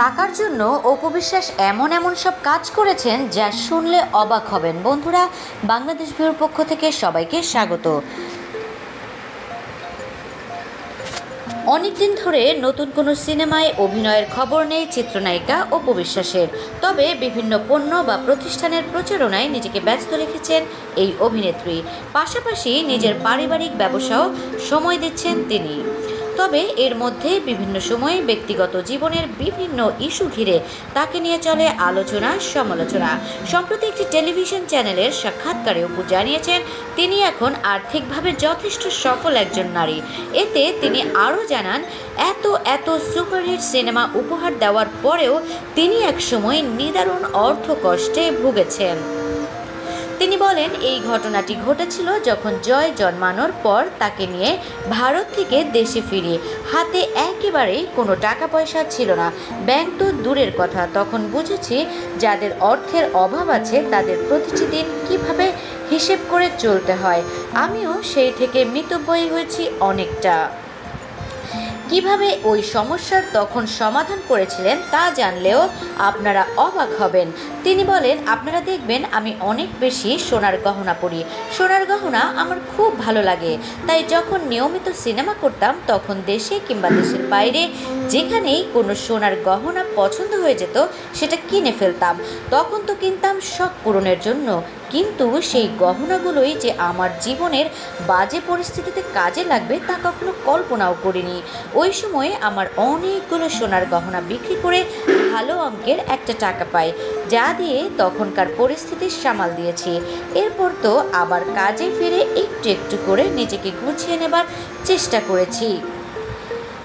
টাকার জন্য অপবিশ্বাস এমন এমন সব কাজ করেছেন যা শুনলে অবাক হবেন। বন্ধুরা, বাংলাদেশ ভিউর পক্ষ থেকে সবাইকে স্বাগত। অনেকদিন ধরে নতুন কোনো সিনেমায় অভিনয়ের খবর নেই চিত্রনায়িকা অপবিশ্বাসের তবে বিভিন্ন পণ্য বা প্রতিষ্ঠানের প্রচারণায় নিজেকে ব্যস্ত রেখেছেন এই অভিনেত্রী। পাশাপাশি নিজের পারিবারিক ব্যবসাও সময় দিচ্ছেন তিনি। তবে এর মধ্যে বিভিন্ন সময়ে ব্যক্তিগত জীবনের বিভিন্ন ইস্যু ঘিরে তাকে নিয়ে চলে আলোচনা, সমালোচনা। সম্প্রতি একটি টেলিভিশন চ্যানেলের সাক্ষাৎকারে অপু জানিয়েছেন, তিনি এখন আর্থিকভাবে যথেষ্ট সফল একজন নারী। এতে তিনি আরও জানান, এত এত সুপারহিট সিনেমা উপহার দেওয়ার পরেও তিনি একসময় নিদারুণ অর্থ কষ্টে ভুগেছেন। তিনি বলেন, এই ঘটনাটি ঘটেছিল যখন জয় জন্মানোর পর তাকে নিয়ে ভারত থেকে দেশে ফিরি হাতে একেবারেই কোনো টাকা পয়সা ছিল না। ব্যাংক তো দূরের কথা, তখন বুঝেছি যাদের অর্থের অভাব আছে তাদের প্রতিটি দিন কীভাবে হিসেব করে চলতে হয়। আমিও সেই থেকে মিতব্যয়ী হয়েছি অনেকটা। কীভাবে ওই সমস্যার তখন সমাধান করেছিলেন তা জানলেও আপনারা অবাক হবেন। তিনি বলেন, আপনারা দেখবেন আমি অনেক বেশি সোনার গহনা পরি। সোনার গহনা আমার খুব ভালো লাগে। তাই যখন নিয়মিত সিনেমা করতাম, তখন দেশে কিংবা দেশের বাইরে যেখানেই কোনো সোনার গহনা পছন্দ হয়ে যেত, সেটা কিনে ফেলতাম। তখন তো কিনতাম শখ পূরণের জন্য। কিন্তু সেই গহনাগুলোই যে আমার জীবনের বাজে পরিস্থিতিতে কাজে লাগবে তা কখনো কল্পনাও করিনি। ওই সময়ে আমার অনেকগুলো সোনার গহনা বিক্রি করে ভালো অঙ্কের একটা টাকা পাই, যা দিয়ে তখনকার পরিস্থিতি সামাল দিয়েছি। এরপর তো আবার কাজে ফিরে একটু একটু করে নিজেকে গুছিয়ে নেবার চেষ্টা করেছি।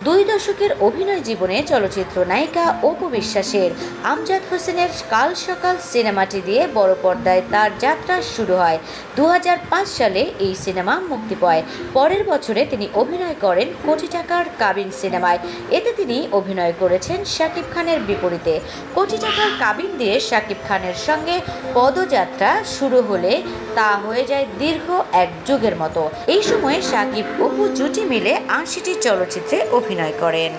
দুই দশকের অভিনয় জীবনে চলচ্চিত্র নায়িকা অপু বিশ্বাসের আমজাদ হোসেনের কাল সকাল সিনেমাটি দিয়ে বড় পর্দায় তার যাত্রা শুরু হয়। দু হাজার পাঁচ সালে এই সিনেমা মুক্তি পায়। পরের বছরে তিনি অভিনয় করেন কোটি টাকার কাবিন সিনেমায়। এতে তিনি অভিনয় করেছেন শাকিব খানের বিপরীতে। কোটি টাকার কাবিন দিয়ে শাকিব খানের সঙ্গে পদযাত্রা শুরু হলে তা হয়ে যায় দীর্ঘ এক যুগের মতো। এই সময়ে শাকিব অপু জুটি মিলে আশিটি চলচ্চিত্রে অভিনয় করেন।